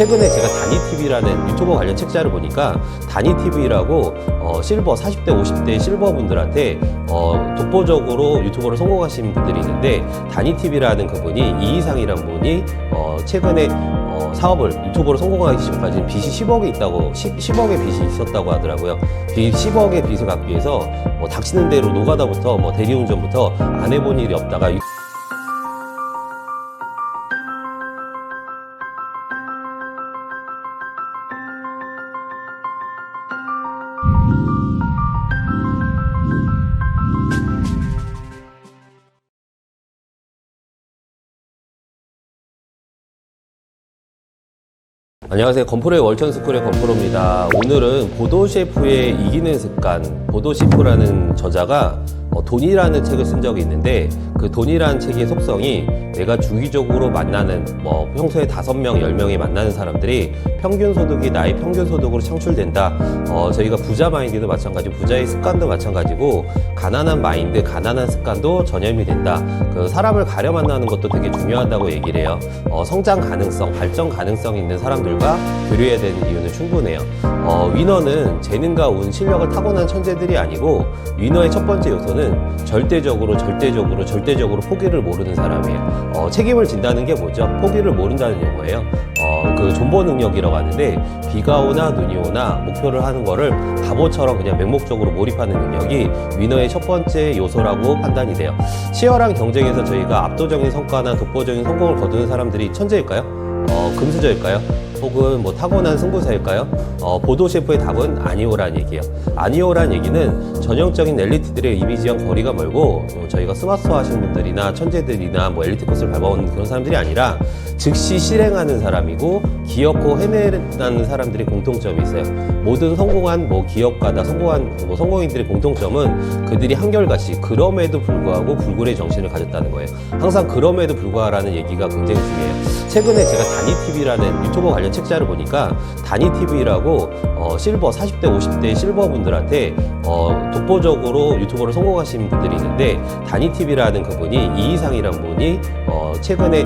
최근에 제가 다니 TV라는 유튜버 관련 책자를 보니까 다니 TV라고 어, 실버 40대 50대 실버 분들한테 어, 독보적으로 유튜버로 성공하신 분들이 있는데 다니 TV라는 그분이 이이상이란 분이 어, 최근에 어, 사업을 유튜버로 성공하기 전까지는 빚이 10억이 있다고 10, 10억의 빚이 있었다고 하더라고요. 빚 10억의 빚을 갚기 위해서 뭐 닥치는 대로 노가다부터 뭐 대리운전부터 안 해본 일이 없다가 안녕하세요. 건프로의 월천스쿨의 건프로입니다. 오늘은 보도 셰프의 이기는 습관, 보도 셰프라는 저자가 어, 돈이라는 책을 쓴 적이 있는데 그 돈이라는 책의 속성이 내가 주기적으로 만나는 뭐 평소에 다섯 명, 열 명이 만나는 사람들이 평균 소득이 나의 평균 소득으로 창출된다. 어, 저희가 부자 마인드도 마찬가지고 부자의 습관도 마찬가지고 가난한 마인드, 가난한 습관도 전염이 된다. 그 사람을 가려 만나는 것도 되게 중요하다고 얘기를 해요. 어, 성장 가능성, 발전 가능성 있는 사람들과 교류해야 되는 이유는 충분해요. 어, 위너는 재능과 운, 실력을 타고난 천재들이 아니고 위너의 첫 번째 요소는 절대적으로, 절대적으로, 절대적으로 포기를 모르는 사람이에요. 어, 책임을 진다는 게 뭐죠? 포기를 모른다는 용어예요. 어, 그 존버 능력이라고 하는데 비가 오나 눈이 오나 목표를 하는 거를 바보처럼 그냥 맹목적으로 몰입하는 능력이 위너의 첫 번째 요소라고 판단이 돼요. 치열한 경쟁에서 저희가 압도적인 성과나 독보적인 성공을 거두는 사람들이 천재일까요? 어, 금수저일까요? 혹은 뭐 타고난 승부사일까요? 어, 보도 셰프의 답은 아니오란 얘기예요. 아니오란 얘기는 전형적인 엘리트들의 이미지랑 거리가 멀고 어, 저희가 스마트 하신 분들이나 천재들이나 뭐 엘리트 코스를 밟아오는 그런 사람들이 아니라 즉시 실행하는 사람이고 기업고 해내는 사람들의 공통점이 있어요. 모든 성공한 뭐 기업가다 성공한 뭐 성공인들의 공통점은 그들이 한결같이 그럼에도 불구하고 불굴의 정신을 가졌다는 거예요. 항상 그럼에도 불구하라는 얘기가 굉장히 중요해요. 최근에 제가 다니 TV라는 유튜버 관련 책자를 보니까 다니 TV라고 어, 실버 40대 50대 실버 분들한테 어, 독보적으로 유튜버로 성공하신 분들이 있는데 다니 TV라는 그분이 이이상이란 분이 어, 최근에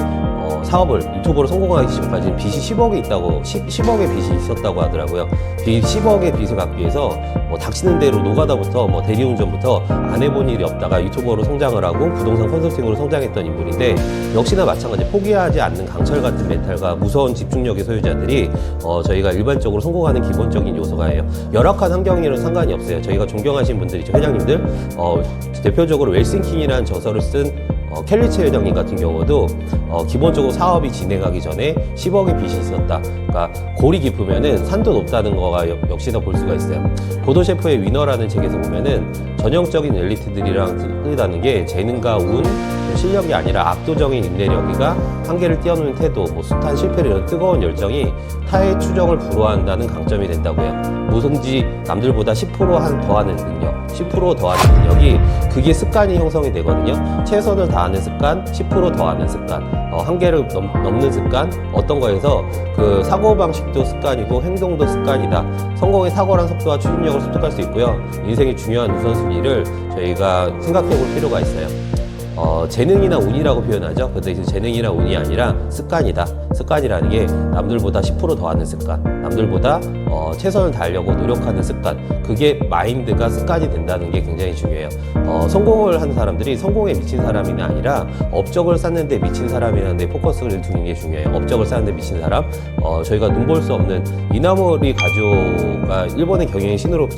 어, 사업을 유튜버로 성공하기 전까지는 빚이 10억이 있다고 10, 10억의 빚이 있었다고 하더라고요. 빚 10억의 빚을 갚기 위해서 뭐 닥치는 대로 노가다부터 뭐 대리운전부터 안 해본 일이 없다가 유튜버로 성장을 하고 부동산 컨설팅으로 성장했던 인물인데 역시나 마찬가지 포기하지 않는 강철 같은 멘탈과 무서운 집중력의 소유자들이 어, 저희가 일반적으로 성공하는 기본적인 요소가예요. 열악한 환경이랑 상관이 없어요. 저희가 존경하신 분들이죠 회장님들 어, 대표적으로 웰싱킹이라는 저서를 쓴 어, 켈리체 회장님 같은 경우도 어, 기본적으로 사업이 진행하기 전에 10억의 빚이 있었다. 그러니까 골이 깊으면은 산도 높다는 거가 역- 역시나 볼 수가 있어요. 보도 셰프의 위너라는 책에서 보면은 전형적인 엘리트들이랑 틀리다는 게 재능과 운, 실력이 아니라 압도적인 인내력이가 한계를 뛰어넘는 태도, 뭐 숱한 실패를 이런 뜨거운 열정이 타의 추정을 불허한다는 강점이 된다고요. 무슨지 남들보다 10%한 더하는 능력, 10% 더하는 능력이 그게 습관이 형성이 되거든요. 최선을 다하는 습관, 10% 더하는 습관, 어, 한계를 넘, 넘는 습관, 어떤 거에서 그 사고 방식도 습관이고 행동도 습관이다. 성공의 사고란 속도와 추진력을 습득할 수 있고요. 인생의 중요한 우선순위를 저희가 생각해 볼 필요가 있어요. 어, 재능이나 운이라고 표현하죠. 근데 이제 재능이나 운이 아니라 습관이다. 습관이라는 게 남들보다 10% 더 하는 습관, 남들보다 어, 최선을 다하려고 노력하는 습관. 그게 마인드가 습관이 된다는 게 굉장히 중요해요. 어, 성공을 하는 사람들이 성공에 미친 사람이 아니라 업적을 쌓는데 미친 사람이라는 데 포커스를 두는 게 중요해요. 업적을 쌓는데 미친 사람. 어, 저희가 눈볼 수 없는 이나모리 가조가 일본의 경영의 신으로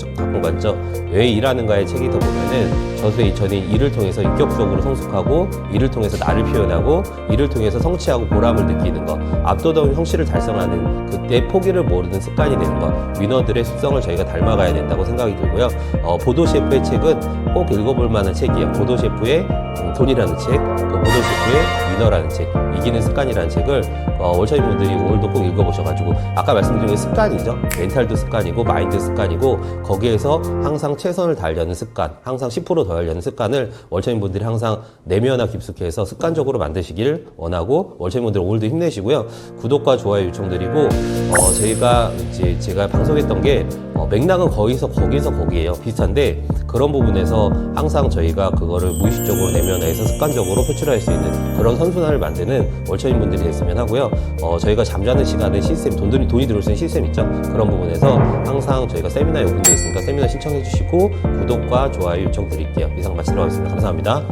갔죠. 왜 일하는가의 책이 더 보면은 저수의 이천이 일을 통해서 인격적으로 성숙하고 일을 통해서 나를 표현하고 일을 통해서 성취하고 보람을 느끼는 것 압도적인 형식을 달성하는 그때 포기를 모르는 습관이 되는 것 위너들의 습성을 저희가 닮아가야 된다고 생각이 들고요. 어, 보도 셰프의 책은 꼭 읽어볼 만한 책이에요. 보도 셰프의 음, 돈이라는 책, 그 보도 셰프의 위너라는 책, 이기는 습관이라는 책을 어, 월차인 분들이 오늘도 꼭 읽어보셔가지고 아까 말씀드린 게 습관이죠. 멘탈도 습관이고 마인드 습관이고 거기에서 항상 최선을 다하려는 습관 항상 10%더 하려는 습관을 월차인 분들이 항상 내면화 깊숙해서 습관적으로 만드시길 원하고 월차인 분들 오늘도 힘내시고요 구독과 좋아요 요청드리고 어, 저희가 이제 제가 방송했던 게 어, 맥락은 거기서 거기서 거기에요 비슷한데 그런 부분에서 항상 저희가 그거를 무의식적으로 내면화해서 습관적으로 표출할 수 있는 그런 선순환을 만드는 월처인 분들이 됐으면 하고요. 어, 저희가 잠자는 시간에 시스템, 돈, 돈이, 돈이 들어올 수 있는 시스템 있죠? 그런 부분에서 항상 저희가 세미나에 오픈되어 있으니까 세미나 신청해 주시고 구독과 좋아요 요청 드릴게요. 이상 마치도록 하겠습니다. 감사합니다.